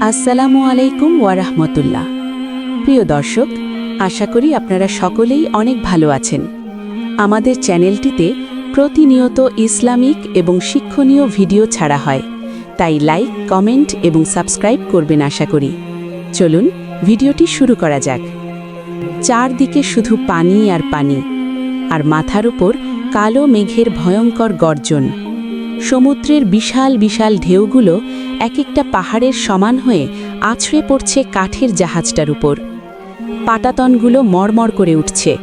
আসসালামু আলাইকুম ওয়ারাহমতুল্লাহ প্রিয় দর্শক, আশা করি আপনারা সকলেই অনেক ভালো আছেন। আমাদের চ্যানেলটিতে প্রতিনিয়ত ইসলামিক এবং শিক্ষণীয় ভিডিও ছাড়া হয়, তাই লাইক, কমেন্ট এবং সাবস্ক্রাইব করবেন আশা করি। চলুন, ভিডিওটি শুরু করা যাক। চারদিকে শুধু পানি আর পানি, আর মাথার উপর কালো মেঘের ভয়ঙ্কর গর্জন। সমুদ্রের বিশাল বিশাল ঢেউগুলো এক একটা পাহাড়ের সমান হয়ে আছড়ে পড়ছে কাঠের জাহাজটার উপর। পাটাতনগুলো মরমর করে উঠছে।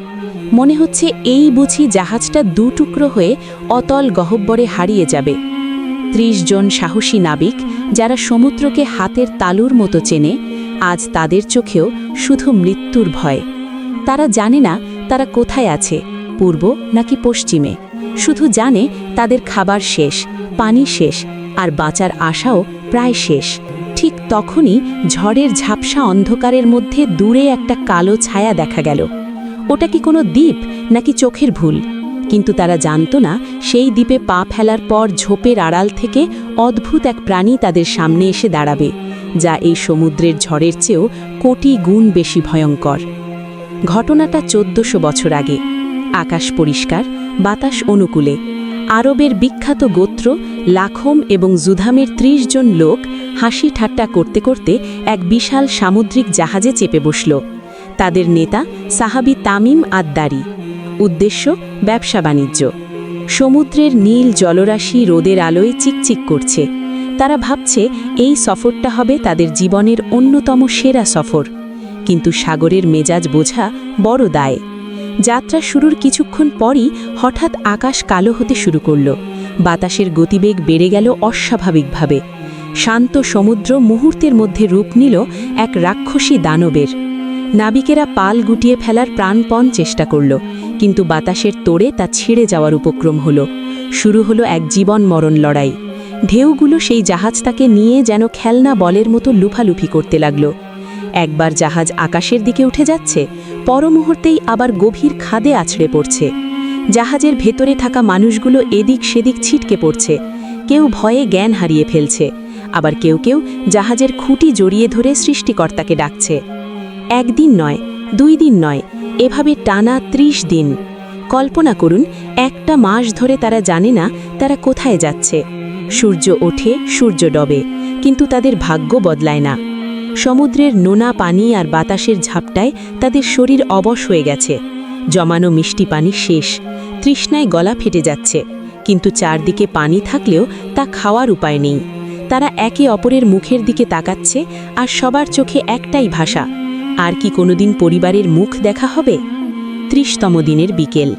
মনে হচ্ছে এই বুঝি জাহাজটা দু টুকরো হয়ে অতল গহব্বরে হারিয়ে যাবে। ত্রিশ জন সাহসী নাবিক, যারা সমুদ্রকে হাতের তালুর মতো চেনে, আজ তাদের চোখেও শুধু মৃত্যুর ভয়। তারা জানে না তারা কোথায় আছে, পূর্ব নাকি পশ্চিমে। শুধু জানে তাদের খাবার শেষ, পানি শেষ, আর বাঁচার আশাও প্রায় শেষ। ঠিক তখনই ঝড়ের ঝাপসা অন্ধকারের মধ্যে দূরে একটা কালো ছায়া দেখা গেল। ওটা কি কোনো দ্বীপ নাকি চোখের ভুল? কিন্তু তারা জানত না সেই দ্বীপে পা ফেলার পর ঝোপের আড়াল থেকে অদ্ভুত এক প্রাণী তাদের সামনে এসে দাঁড়াবে, যা এই সমুদ্রের ঝড়ের চেয়েও কোটি গুণ বেশি ভয়ঙ্কর। ঘটনাটা চোদ্দশো বছর আগে। আকাশ পরিষ্কার, বাতাস অনুকূলে। আরবের বিখ্যাত গোত্র লাখম এবং জুধামের ত্রিশ জন লোক হাসি ঠাট্টা করতে করতে এক বিশাল সামুদ্রিক জাহাজে চেপে বসল। তাদের নেতা সাহাবি তামিম আদ্দারি। উদ্দেশ্য, ব্যবসা বাণিজ্য। সমুদ্রের নীল জলরাশি রোদের আলোয় চিকচিক করছে। তারা ভাবছে, এই সফরটা হবে তাদের জীবনের অন্যতম সেরা সফর। কিন্তু সাগরের মেজাজ বোঝা বড় দায়। যাত্রা শুরুর কিছুক্ষণ পরই হঠাৎ আকাশ কালো হতে শুরু করল। বাতাসের গতিবেগ বেড়ে গেল অস্বাভাবিকভাবে। শান্ত সমুদ্র মুহূর্তের মধ্যে রূপ নিল এক রাক্ষসী দানবের। নাবিকেরা পাল গুটিয়ে ফেলার প্রাণপণ চেষ্টা করল, কিন্তু বাতাসের তোড়ে তা ছিঁড়ে যাওয়ার উপক্রম হল। শুরু হলো এক জীবন মরণ লড়াই। ঢেউগুলো সেই জাহাজটাকে নিয়ে যেন খেলনা বলের মতো লুফালুফি করতে লাগল। একবার জাহাজ আকাশের দিকে উঠে যাচ্ছে পর মুহূর্তেই আবার গভীর খাদে আছড়ে পড়ছে। জাহাজের ভেতরে থাকা মানুষগুলো এদিক সেদিক ছিটকে পড়ছে। কেউ ভয়ে জ্ঞান হারিয়ে ফেলছে। আবার কেউ কেউ জাহাজের খুঁটি জড়িয়ে ধরে সৃষ্টিকর্তাকে ডাকছে। একদিন নয়, দুই দিন নয়, এভাবে টানা ত্রিশ দিন। কল্পনা করুন, একটা মাস ধরে তারা জানে না তারা কোথায় যাচ্ছে। সূর্য ওঠে, সূর্য ডবে, কিন্তু তাদের ভাগ্য বদলায় না। সমুদ্রের নোনা পানি আর বাতাসের ঝাপটায় তাদের শরীর অবশ হয়ে গেছে। জমানো মিষ্টি পানি শেষ। তৃষ্ণায় গলা ফেটে যাচ্ছে, কিন্তু চারদিকে পানি থাকলেও তা খাওয়ার উপায় নেই। তারা একে অপরের মুখের দিকে তাকাচ্ছে আর সবার চোখে একটাই ভাষা, আর কি কোনোদিন পরিবারের মুখ দেখা হবে? ত্রিশতম দিনের বিকেল।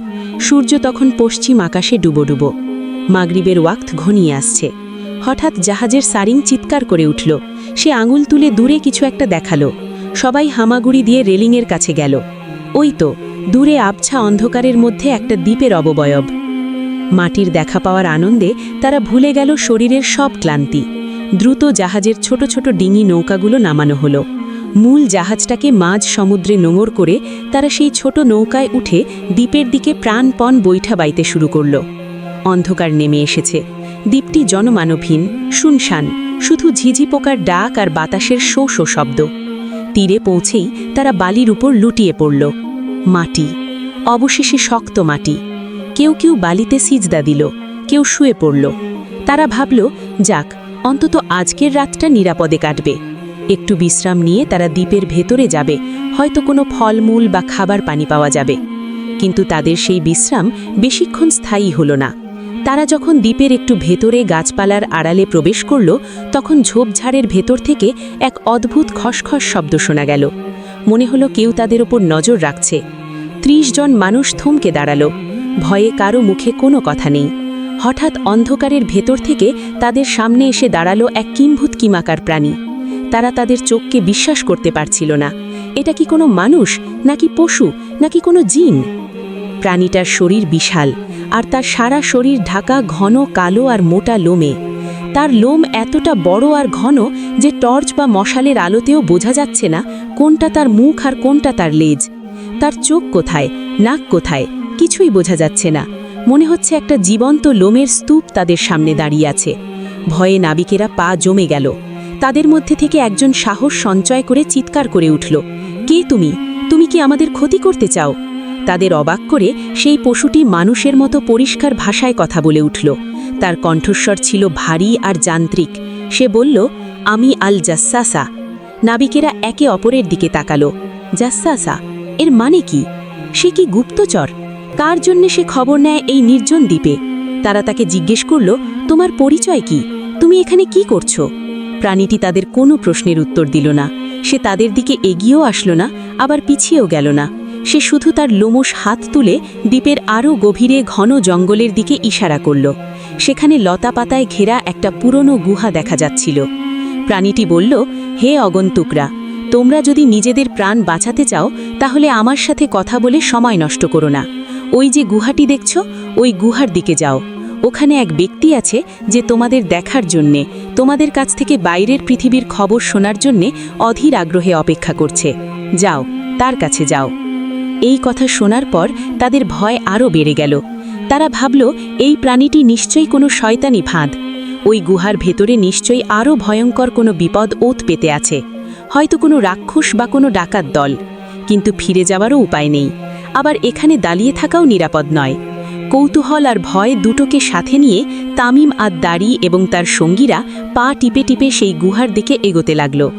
সূর্য তখন পশ্চিম আকাশে ডুবো ডুবো। মাগরিবের ওয়াক্ত ঘনিয়ে আসছে। হঠাৎ জাহাজের সারিং চিৎকার করে উঠল। সে আঙুল তুলে দূরে কিছু একটা দেখাল। সবাই হামাগুড়ি দিয়ে রেলিংয়ের কাছে গেল। ওই তো দূরে আবছা অন্ধকারের মধ্যে একটা দ্বীপের অববয়ব মাটির দেখা পাওয়ার আনন্দে তারা ভুলে গেল শরীরের সব ক্লান্তি। দ্রুত জাহাজের ছোট ছোট ডিঙি নৌকাগুলো নামানো হলো। মূল জাহাজটাকে মাঝ সমুদ্রে নোঙর করে তারা সেই ছোট নৌকায় উঠে দ্বীপের দিকে প্রাণপণ বৈঠা বাইতে শুরু করল। অন্ধকার নেমে এসেছে। দ্বীপটি জনমানবহীন, শুনশান, শুধু ঝিঝি পোকার ডাক আর বাতাসের শো শো শব্দ। তীরে পৌঁছেই তারা বালির উপর লুটিয়ে পড়ল। মাটি, অবশেষে শক্ত মাটি। কেউ কেউ বালিতে সিজদা দিল, কেউ শুয়ে পড়ল। তারা ভাবল, যাক, অন্তত আজকের রাতটা নিরাপদে কাটবে। একটু বিশ্রাম নিয়ে তারা দ্বীপের ভেতরে যাবে, হয়তো কোনো ফলমূল বা খাবার পানি পাওয়া যাবে। কিন্তু তাদের সেই বিশ্রাম বেশিক্ষণ স্থায়ী হল না। তারা যখন দ্বীপের একটু ভেতরে গাছপালার আড়ালে প্রবেশ করল, তখন ঝোপঝাড়ের ভেতর থেকে এক অদ্ভুত খসখস শব্দ শোনা গেল। মনে হলো কেউ তাদের ওপর নজর রাখছে। ত্রিশ জন মানুষ থমকে দাঁড়াল। ভয়ে কারও মুখে কোনো কথা নেই। হঠাৎ অন্ধকারের ভেতর থেকে তাদের সামনে এসে দাঁড়াল এক কিম্ভূত কিমাকার প্রাণী। তারা তাদের চোখকে বিশ্বাস করতে পারছিল না। এটা কি কোনো মানুষ, নাকি পশু, নাকি কোনো জিন? প্রাণীটার শরীর বিশাল, আর তার সারা শরীর ঢাকা ঘন, কালো আর মোটা লোমে। তার লোম এতটা বড় আর ঘন যে টর্চ বা মশালের আলোতেও বোঝা যাচ্ছে না কোনটা তার মুখ আর কোনটা তার লেজ। তার চোখ কোথায়, নাক কোথায়, কিছুই বোঝা যাচ্ছে না। মনে হচ্ছে একটা জীবন্ত লোমের স্তূপ তাদের সামনে দাঁড়িয়ে আছে। ভয়ে নাবিকেরা পা জমে গেল। তাদের মধ্যে থেকে একজন সাহস সঞ্চয় করে চিৎকার করে উঠল, কে তুমি? তুমি কি আমাদের ক্ষতি করতে চাও? তাদের অবাক করে সেই পশুটি মানুষের মতো পরিষ্কার ভাষায় কথা বলে উঠল। তার কণ্ঠস্বর ছিল ভারী আর যান্ত্রিক। সে বলল, আমি আল জাসাসা। নাবিকেরা একে অপরের দিকে তাকালো। জাসাসা? এর মানে কি? সে কি গুপ্তচর? কার জন্যে সে খবর নেয় এই নির্জন দ্বীপে? তারা তাকে জিজ্ঞেস করল, তোমার পরিচয় কি? তুমি এখানে কি করছ? প্রাণীটি তাদের কোনো প্রশ্নের উত্তর দিল না। সে তাদের দিকে এগিয়েও আসলো না, আবার পিছিয়েও গেল না। সে শুধু তার লোমশ হাত তুলে দ্বীপের আরও গভীরে ঘন জঙ্গলের দিকে ইশারা করল। সেখানে লতা পাতায় ঘেরা একটা পুরনো গুহা দেখা যাচ্ছিল। প্রাণীটি বলল, হে অগন্তুকরা, তোমরা যদি নিজেদের প্রাণ বাঁচাতে চাও, তাহলে আমার সাথে কথা বলে সময় নষ্ট করো না। ওই যে গুহাটি দেখছ, ওই গুহার দিকে যাও। ওখানে এক ব্যক্তি আছে যে তোমাদের দেখার জন্যে, তোমাদের কাছ থেকে বাইরের পৃথিবীর খবর শোনার জন্যে অধীর আগ্রহে অপেক্ষা করছে। যাও, তার কাছে যাও। এই কথা শোনার পর তাদের ভয় আরও বেড়ে গেল। তারা ভাবল, এই প্রাণীটি নিশ্চয়ই কোনো শয়তানি ফাঁদ। ওই গুহার ভেতরে নিশ্চয়ই আরও ভয়ঙ্কর কোনো বিপদ ওত পেতে আছে। হয়তো কোনো রাক্ষস বা কোনো ডাকাত দল। কিন্তু ফিরে যাওয়ারও উপায় নেই। আবার এখানে দাঁড়িয়ে থাকাও নিরাপদ নয়। কৌতূহল আর ভয় দুটোকে সাথে নিয়ে তামিম আর দাড়ি এবং তার সঙ্গীরা পা টিপে টিপে সেই গুহার দিকে এগোতে লাগল।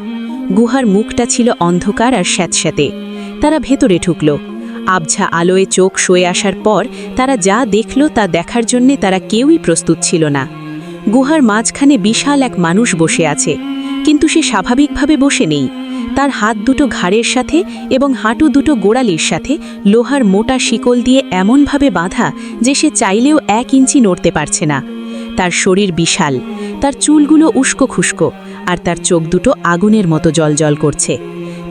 গুহার মুখটা ছিল অন্ধকার আর স্যাঁতস্যাঁতে। তারা ভেতরে ঢুকল। আবঝা আলোয় চোখ সয়ে আসার পর তারা যা দেখল তা দেখার জন্যে তারা কেউই প্রস্তুত ছিল না। গুহার মাঝখানে বিশাল এক মানুষ বসে আছে। কিন্তু সে স্বাভাবিকভাবে বসে নেই। তার হাত দুটো ঘাড়ের সাথে এবং হাঁটু দুটো গোড়ালির সাথে লোহার মোটা শিকল দিয়ে এমনভাবে বাঁধা যে সে চাইলেও এক ইঞ্চি নড়তে পারছে না। তার শরীর বিশাল। তার চুলগুলো উস্কো খুস্কো আর তার চোখ দুটো আগুনের মতো জলজল করছে।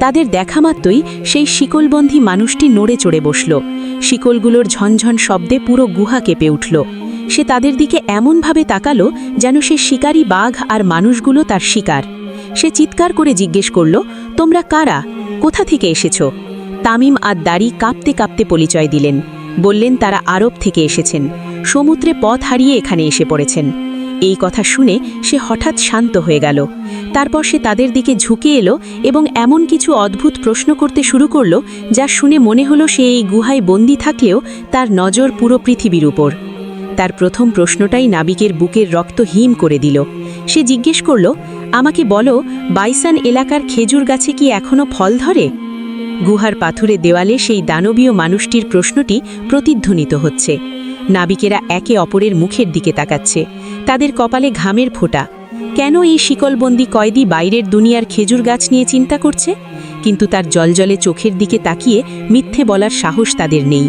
তাদের দেখা মাত্রই সেই শিকলবন্ধী মানুষটি নড়ে চড়ে বসল। শিকলগুলোর ঝনঝন শব্দে পুরো গুহা কেঁপে উঠল। সে তাদের দিকে এমনভাবে তাকালো যেন সে শিকারী বাঘ আর মানুষগুলো তার শিকার। সে চিৎকার করে জিজ্ঞেস করল, তোমরা কারা? কোথা থেকে এসেছ? তামিম আর দাড়ি কাঁপতে কাঁপতে পরিচয় দিলেন। বললেন, তারা আরব থেকে এসেছেন। সমুদ্রে পথ হারিয়ে এখানে এসে পড়েছেন। এই কথা শুনে সে হঠাৎ শান্ত হয়ে গেল। তারপর সে তাদের দিকে ঝুঁকে এলো এবং এমন কিছু অদ্ভুত প্রশ্ন করতে শুরু করল, যা শুনে মনে হলো সে এই গুহায় বন্দি থাকলেও তার নজর পুরো পৃথিবীর উপর। তার প্রথম প্রশ্নটাই নাবিকের বুকের রক্ত হিম করে দিল। সে জিজ্ঞেস করল, আমাকে বলো, বাইসান এলাকার খেজুর গাছে কি এখনও ফল ধরে? গুহার পাথুরে দেওয়ালে সেই দানবীয় মানুষটির প্রশ্নটি প্রতিধ্বনিত হচ্ছে। নাবিকেরা একে অপরের মুখের দিকে তাকাচ্ছে। তাদের কপালে ঘামের ফোঁটা। কেন এই শিকলবন্দি কয়েদি বাইরের দুনিয়ার খেজুর গাছ নিয়ে চিন্তা করছে? কিন্তু তার জলজলে চোখের দিকে তাকিয়ে মিথ্যে বলার সাহস তাদের নেই।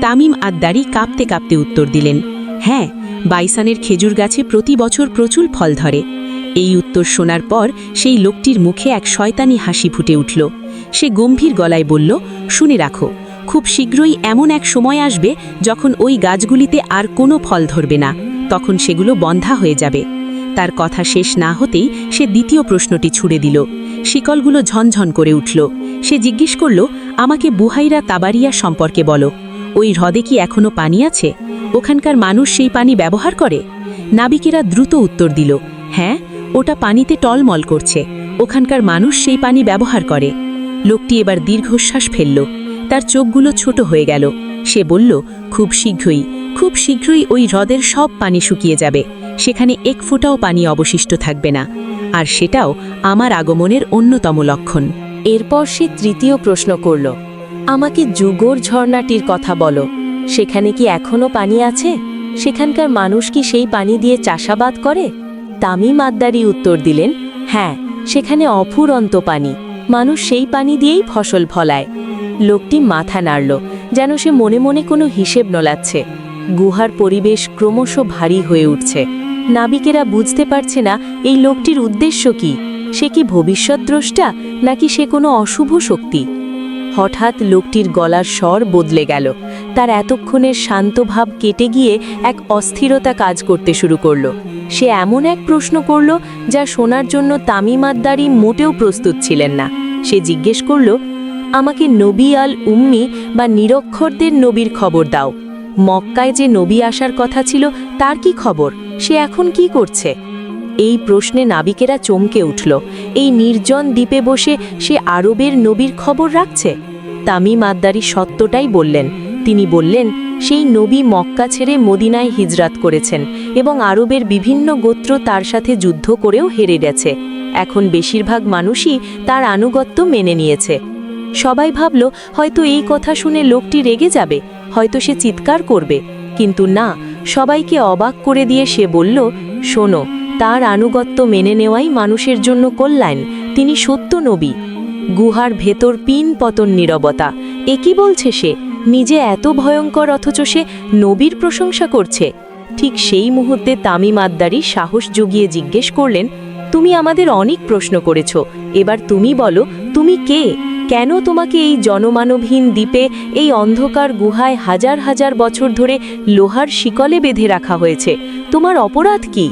তামিম আদ্দারি কাঁপতে কাঁপতে উত্তর দিলেন হ্যাঁ বাইসানের খেজুর গাছে প্রতি বছর প্রচুর ফল ধরে। এই উত্তর শোনার পর সেই লোকটির মুখে এক শয়তানি হাসি ফুটে উঠল। সে গম্ভীর গলায় বলল, শুনে রাখো, খুব শীঘ্রই এমন এক সময় আসবে যখন ওই গাছগুলিতে আর কোনো ফল ধরবে না। তখন সেগুলো বন্ধা হয়ে যাবে। তার কথা শেষ না হতেই সে দ্বিতীয় প্রশ্নটি ছুড়ে দিল। শিকলগুলো ঝনঝন করে উঠল। সে জিজ্ঞেস করল, আমাকে বুহাইরা তাবারিয়া সম্পর্কে বলো। ওই হ্রদে কি এখনও পানি আছে? ওখানকার মানুষ সেই পানি ব্যবহার করে? নাবিকেরা দ্রুত উত্তর দিল হ্যাঁ ওটা পানিতে টলমল করছে। ওখানকার মানুষ সেই পানি ব্যবহার করে। লোকটি এবার দীর্ঘশ্বাস ফেলল। তার চোখগুলো ছোট হয়ে গেল। সে বলল, খুব শীঘ্রই। খুব শীঘ্রই ওই হ্রদের সব পানি শুকিয়ে যাবে। সেখানে এক ফোঁটাও পানি অবশিষ্ট থাকবে না। আর সেটাও আমার আগমনের অন্যতম লক্ষণ। এরপর সে তৃতীয় প্রশ্ন করল, আমাকে যুগর ঝর্ণাটির কথা বলো। সেখানে কি এখনও পানি আছে? সেখানকার মানুষ কি সেই পানি দিয়ে চাষাবাদ করে? তামিম আদ্দারি উত্তর দিলেন হ্যাঁ সেখানে অফুরন্ত পানি। মানুষ সেই পানি দিয়েই ফসল ফলায়। লোকটি মাথা নাড়ল, যেন সে মনে মনে কোনো হিসেব নলাচ্ছে। গুহার পরিবেশ ক্রমশ ভারী হয়ে উঠছে। নাবিকেরা বুঝতে পারছে না, এই লোকটির উদ্দেশ্য কি? সে কি ভবিষ্যৎ দ্রষ্টা নাকি সে কোনো অশুভ শক্তি? হঠাৎ লোকটির গলার স্বর বদলে গেল। তার এতক্ষণের শান্ত ভাব কেটে গিয়ে এক অস্থিরতা কাজ করতে শুরু করল। সে এমন এক প্রশ্ন করল, যা শোনার জন্য তামিমাদ্দারি মোটেও প্রস্তুত ছিলেন না। সে জিজ্ঞেস করল, আমাকে নবী আল উম্মি বা নিরক্ষরদের নবীর খবর দাও। মক্কায় যে নবী আসার কথা ছিল, তার কি খবর? সে এখন কি করছে? এই প্রশ্নে নাবিকেরা চমকে উঠল। এই নির্জন দ্বীপে বসে সে আরবের নবীর খবর রাখছে? তামিম আদ্দারি সত্যটাই বললেন। তিনি বললেন, সেই নবী মক্কা ছেড়ে মদিনায় হিজরাত করেছেন এবং আরবের বিভিন্ন গোত্র তার সাথে যুদ্ধ করেও হেরে গেছে। এখন বেশিরভাগ মানুষই তার আনুগত্য মেনে নিয়েছে। সবাই ভাবল, হয়তো এই কথা শুনে লোকটি রেগে যাবে। হয়তো সে চিৎকার করবে, কিন্তু না, সবাইকে অবাক করে দিয়ে সে বলল, শোনো, তার আনুগত্য মেনে নেওয়াই মানুষের জন্য কল্যাণ, তিনি সত্য নবী। গুহার ভেতর পিন পতন নীরবতা, এ কি বলছে সে? নিজে এত ভয়ঙ্কর অথচ সে নবীর প্রশংসা করছে। ঠিক সেই মুহূর্তে তামিম আদ্দারি সাহস জুগিয়ে জিজ্ঞেস করলেন, তুমি আমাদের অনেক প্রশ্ন করেছ, এবার তুমি বলো, তুমি কে? কেন তোমাকে এই জনমানবহীন দ্বীপে এই অন্ধকার গুহায় হাজার হাজার বছর ধরে লোহার শিকলে বেঁধে রাখা হয়েছে? তোমার অপরাধ কি?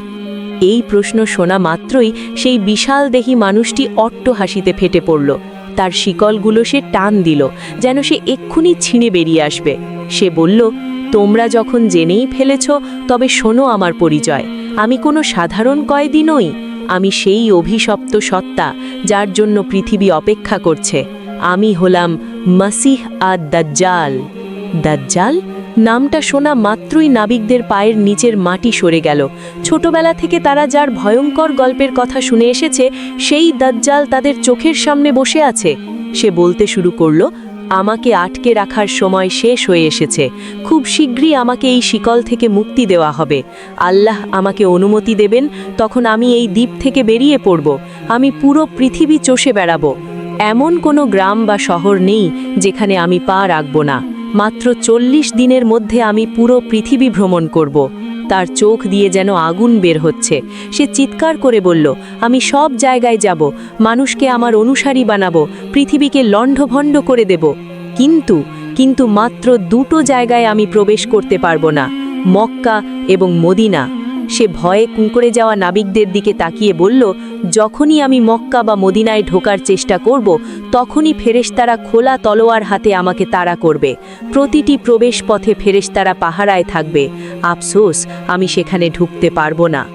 এই প্রশ্ন শোনা মাত্রই সেই বিশাল দেহি মানুষটি অট্ট হাসিতে ফেটে পড়ল। তার শিকলগুলো সে টান দিল, যেন সে এক্ষুনি ছিঁড়ে বেরিয়ে আসবে। সে বলল, তোমরা যখন জেনেই ফেলেছ, তবে শোনো আমার পরিচয়। আমি কোনো সাধারণ কয়েদি নই। আমি সেই অভিশপ্ত সত্তা যার জন্য পৃথিবী অপেক্ষা করছে। আমি হলাম মাসিহ আদ দাজ্জাল দাজ্জাল? নামটা শোনা মাত্রই নাবিকদের পায়ের নিচের মাটি সরে গেল। ছোটবেলা থেকে তারা যার ভয়ঙ্কর গল্পের কথা শুনে এসেছে, সেই দাজ্জাল তাদের চোখের সামনে বসে আছে। সে বলতে শুরু করল, আমাকে আটকে রাখার সময় শেষ হয়ে এসেছে। খুব শীঘ্রই আমাকে এই শিকল থেকে মুক্তি দেওয়া হবে। আল্লাহ আমাকে অনুমতি দেবেন, তখন আমি এই দ্বীপ থেকে বেরিয়ে পড়ব। আমি পুরো পৃথিবী চষে বেড়াবো। এমন কোনো গ্রাম বা শহর নেই যেখানে আমি পা রাখব না। মাত্র চল্লিশ দিনের মধ্যে আমি পুরো পৃথিবী ভ্রমণ করব। তার চোখ দিয়ে যেন আগুন বের হচ্ছে। সে চিৎকার করে বলল, আমি সব জায়গায় যাব। মানুষকে আমার অনুসারী বানাবো। পৃথিবীকে লণ্ডভণ্ড করে দেব। কিন্তু কিন্তু মাত্র দুটো জায়গায় আমি প্রবেশ করতে পারব না। মক্কা এবং মদিনা। সে ভয়ে কুঁকড়ে যাওয়া নাবিকদের দিকে তাকিয়ে বলল, যখনই আমি মক্কা বা মদিনায় ঢোকার চেষ্টা করব, তখনই ফেরেশতারা খোলা তলোয়ার হাতে আমাকে তাড়া করবে। প্রতিটি প্রবেশ পথে ফেরেশতারা পাহারায় থাকবে। আফসোস, আমি সেখানে ঢুকতে পারব না।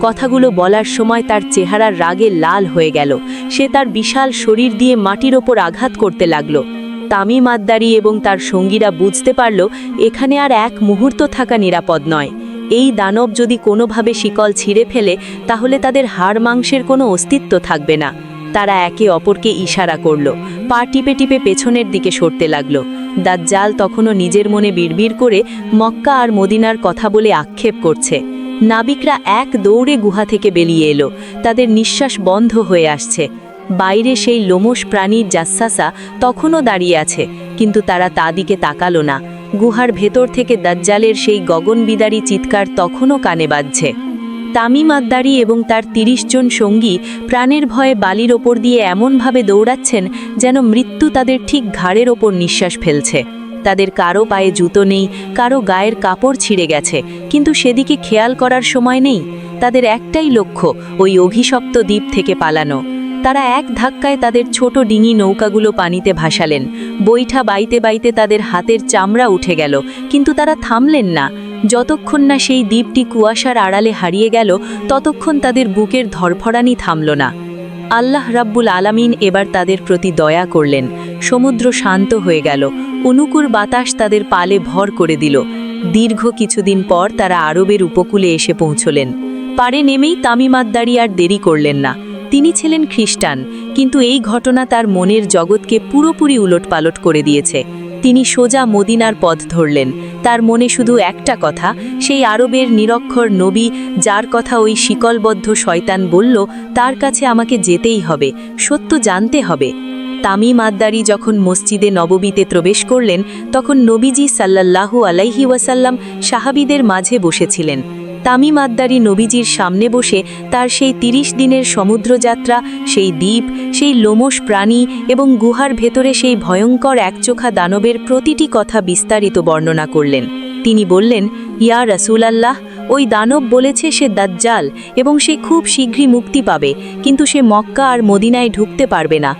কথাগুলো বলার সময় তার চেহারার রাগে লাল হয়ে গেল। সে তার বিশাল শরীর দিয়ে মাটির ওপর আঘাত করতে লাগল। তামিম আদ্দারি এবং তার সঙ্গীরা বুঝতে পারল, এখানে আর এক মুহূর্ত থাকা নিরাপদ নয়। এই দানব যদি কোনোভাবে শিকল ছিঁড়ে ফেলে, তাহলে তাদের হাড় মাংসের কোনো অস্তিত্ব থাকবে না। তারা একে অপরকে ইশারা করল, পা টিপে টিপে পেছনের দিকে সরতে লাগল। দাজ্জাল তখনও নিজের মনে বিড়বিড় করে মক্কা আর মদিনার কথা বলে আক্ষেপ করছে। নাবিকরা এক দৌড়ে গুহা থেকে বেরিয়ে এলো। তাদের নিঃশ্বাস বন্ধ হয়ে আসছে। বাইরে সেই লোমশ প্রাণীর জাসাসা তখনও দাঁড়িয়ে আছে, কিন্তু তারা তা দিকে তাকালো না। গুহার ভেতর থেকে দাজ্জালের সেই গগনবিদারী চিৎকার তখনও কানে বাজছে। তামিম আদ্দারি এবং তার তিরিশ জন সঙ্গী প্রাণের ভয়ে বালির ওপর দিয়ে এমনভাবে দৌড়াচ্ছেন যেন মৃত্যু তাদের ঠিক ঘাড়ের ওপর নিঃশ্বাস ফেলছে। তাদের কারও পায়ে জুতো নেই, কারও গায়ের কাপড় ছিঁড়ে গেছে, কিন্তু সেদিকে খেয়াল করার সময় নেই। তাদের একটাই লক্ষ্য, ওই অভিশপ্ত দ্বীপ থেকে পালানো। তারা এক ধাক্কায় তাদের ছোট ডিঙি নৌকাগুলো পানিতে ভাসালেন। বৈঠা বাইতে বাইতে তাদের হাতের চামড়া উঠে গেল, কিন্তু তারা থামলেন না। যতক্ষণ না সেই দ্বীপটি কুয়াশার আড়ালে হারিয়ে গেল, ততক্ষণ তাদের বুকের ধরফরানি থামল না। আল্লাহ রাব্বুল আলামিন এবার তাদের প্রতি দয়া করলেন। সমুদ্র শান্ত হয়ে গেল, অনুকূল বাতাস তাদের পালে ভর করে দিল। দীর্ঘ কিছুদিন পর তারা আরবের উপকূলে এসে পৌঁছলেন। পারে নেমেই তামিমাদ্দারি আর দেরি করলেন না। তিনি ছিলেন খ্রিস্টান, কিন্তু এই ঘটনা তার মনের জগৎকে পুরোপুরি উলটপালট করে দিয়েছে। তিনি সোজা মদিনার পথ ধরলেন। তার মনে শুধু একটা কথা, সেই আরবের নিরক্ষর নবী যার কথা ওই শিকলবদ্ধ শয়তান বলল, তার কাছে আমাকে যেতেই হবে, সত্য জানতে হবে। তামিম আদ্দারি যখন মসজিদে নববীতে প্রবেশ করলেন, তখন নবীজি সাল্লাল্লাহু আলাইহি ওয়াসাল্লাম সাহাবিদের মাঝে বসেছিলেন। তামিম আদ্দারি নবীজির সামনে বসে তার সেই তিরিশ দিনের সমুদ্রযাত্রা, সেই দ্বীপ, সেই লোমশ প্রাণী এবং গুহার ভেতরে সেই ভয়ঙ্কর একচোখা দানবের প্রতিটি কথা বিস্তারিত বর্ণনা করলেন। তিনি বললেন, ইয়া রসুলাল্লাহ, ওই দানব বলেছে সে দাজ্জাল এবং সে খুব শীঘ্রই মুক্তি পাবে, কিন্তু সে মক্কা আর মদিনায় ঢুকতে পারবে না।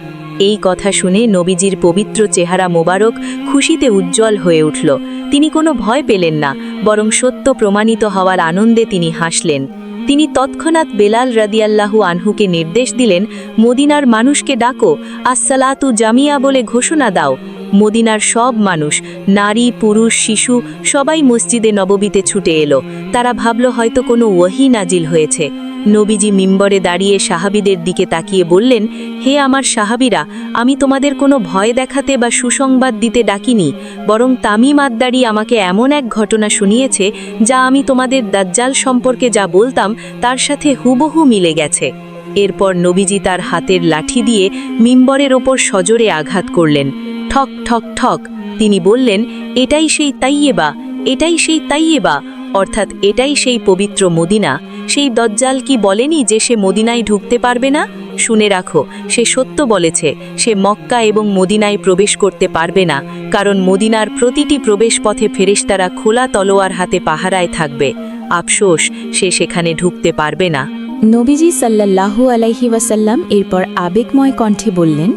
এই কথা শুনে নবীজির পবিত্র চেহারা মোবারক খুশিতে উজ্জ্বল হয়ে উঠল। তিনি কোনো ভয় পেলেন না, বরং সত্য প্রমাণিত হওয়ার আনন্দে তিনি হাসলেন। তিনি তৎক্ষণাৎ বেলাল রাদিয়াল্লাহু আনহুকে নির্দেশ দিলেন, মদিনার মানুষকে ডাকো, আসসালাতু জামিয়া বলে ঘোষণা দাও। মদিনার সব মানুষ, নারী, পুরুষ, শিশু, সবাই মসজিদে নববীতে ছুটে এলো। তারা ভাবল হয়তো কোনো ওয়াহি নাজিল হয়েছে। নবীজি মিম্বরে দাঁড়িয়ে সাহাবিদের দিকে তাকিয়ে বললেন, হে আমার সাহাবিরা, আমি তোমাদের কোনো ভয় দেখাতে বা সুসংবাদ দিতে ডাকিনি, বরং তামিম আদ্দারি আমাকে এমন এক ঘটনা শুনিয়েছে, যা আমি তোমাদের দাজ্জাল সম্পর্কে যা বলতাম, তার সাথে হুবহু মিলে গেছে। এরপর নবীজি তার হাতের লাঠি দিয়ে মিম্বরের ওপর সজোরে আঘাত করলেন। ঠক ঠক ঠক। তিনি বললেন, এটাই সেই তাইয়েবা, এটাই সেই তাইয়েবা। অর্থাৎ এটাই সেই পবিত্র মদিনা। সেই দজ্জাল কি বলেনি যে সে মদিনায় ঢুকতে পারবে না? শুনে রাখো, সে সত্য বলেছে, সে মক্কা এবং মদিনায় প্রবেশ করতে পারবে না। কারণ মদিনার প্রতিটি প্রবেশ পথে ফেরেশতারা খোলা তলোয়ার হাতে পাহারায় থাকবে। আফসোস, সে সেখানে ঢুকতে পারবে না। নবীজি সাল্লাল্লাহু আলাইহি ওয়াসাল্লাম এরপর আবেগময় কণ্ঠে বললেন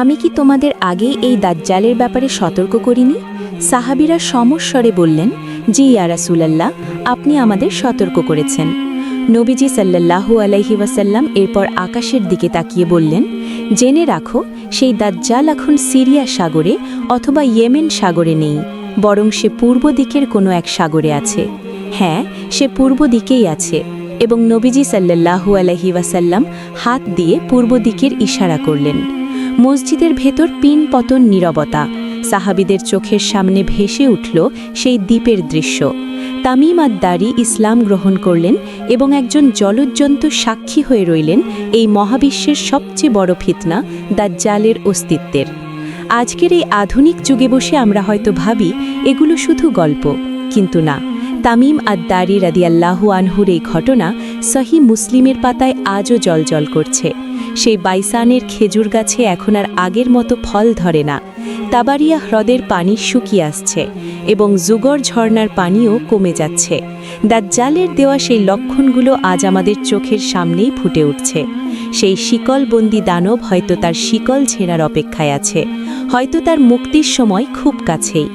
আমি কি তোমাদের আগে এই দাজ্জালের ব্যাপারে সতর্ক করিনি? সাহাবিরা সমস্বরে বললেন, জি ইয়া রাসূলাল্লাহ, আপনি আমাদের সতর্ক করেছেন। নবীজি সাল্লাল্লাহু আলাইহি ওয়াসাল্লাম এরপর আকাশের দিকে তাকিয়ে বললেন, জেনে রাখো, সেই দাজ্জাল এখন সিরিয়া সাগরে অথবা ইয়েমেন সাগরে নেই, বরং সে পূর্ব দিকের কোনো এক সাগরে আছে। হ্যাঁ সে পূর্ব দিকেই আছে। এবং নবীজি সাল্লাল্লাহু আলহি ওয়াসাল্লাম হাত দিয়ে পূর্ব দিকের ইশারা করলেন। মসজিদের ভেতর পিন পতন নীরবতা। সাহাবিদের চোখের সামনে ভেসে উঠল সেই দ্বীপের দৃশ্য। তামিম আদ্দারি ইসলাম গ্রহণ করলেন এবং একজন জলজ্জন্ত সাক্ষী হয়ে রইলেন এই মহাবিশ্বের সবচেয়ে বড় ফিতনা, দাজ্জালের অস্তিত্বের। আজকের এই আধুনিক যুগে বসে আমরা হয়তো ভাবি, এগুলো শুধু গল্প, কিন্তু না। তামিম আদ্দারি রাদিয়াল্লাহু আনহুর এই ঘটনা সহি মুসলিমের পাতায় আজও জলজল করছে। সেই বাইসানের খেজুর গাছে এখন আর আগের মতো ফল ধরে না। তাবারিয়া হ্রদের পানি শুকিয়ে আসছে এবং জুগর ঝর্নার পানিও কমে যাচ্ছে। দাজ্জালের দেওয়া সেই লক্ষণগুলো আজ আমাদের চোখের সামনেই ফুটে উঠছে। সেই শিকলবন্দি দানব হয়তো তার শিকল ছেঁড়ার অপেক্ষায় আছে। হয়তো তার মুক্তির সময় খুব কাছেই।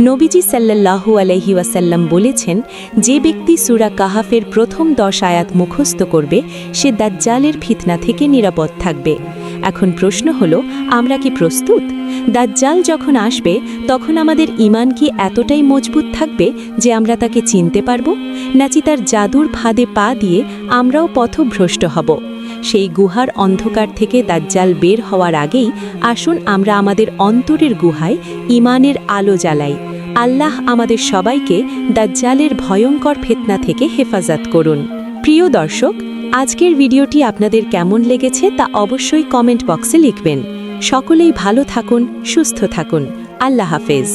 নবীজি সাল্লাল্লাহু আলহি ওয়াসাল্লাম বলেছেন, যে ব্যক্তি সুরা কাহাফের প্রথম দশ আয়াত মুখস্থ করবে, সে দাজ্জালের ফিতনা থেকে নিরাপদ থাকবে। এখন প্রশ্ন হল, আমরা কি প্রস্তুত? দাজ্জাল যখন আসবে, তখন আমাদের ইমান কি এতটাই মজবুত থাকবে যে আমরা তাকে চিনতে পারব? নাকি তার জাদুর ফাঁদে পা দিয়ে আমরাও পথভ্রষ্ট হব? সেই গুহার অন্ধকার থেকে দাজ্জাল বের হওয়ার আগেই আসুন আমরা আমাদের অন্তরের গুহায় ইমানের আলো জ্বালাই। আল্লাহ আমাদের সবাইকে দাজ্জালের ভয়ঙ্কর ফেতনা থেকে হেফাজত করুন। প্রিয় দর্শক, আজকের ভিডিওটি আপনাদের কেমন লেগেছে তা অবশ্যই কমেন্ট বক্সে লিখবেন। সকলেই ভালো থাকুন, সুস্থ থাকুন। আল্লাহ হাফেজ।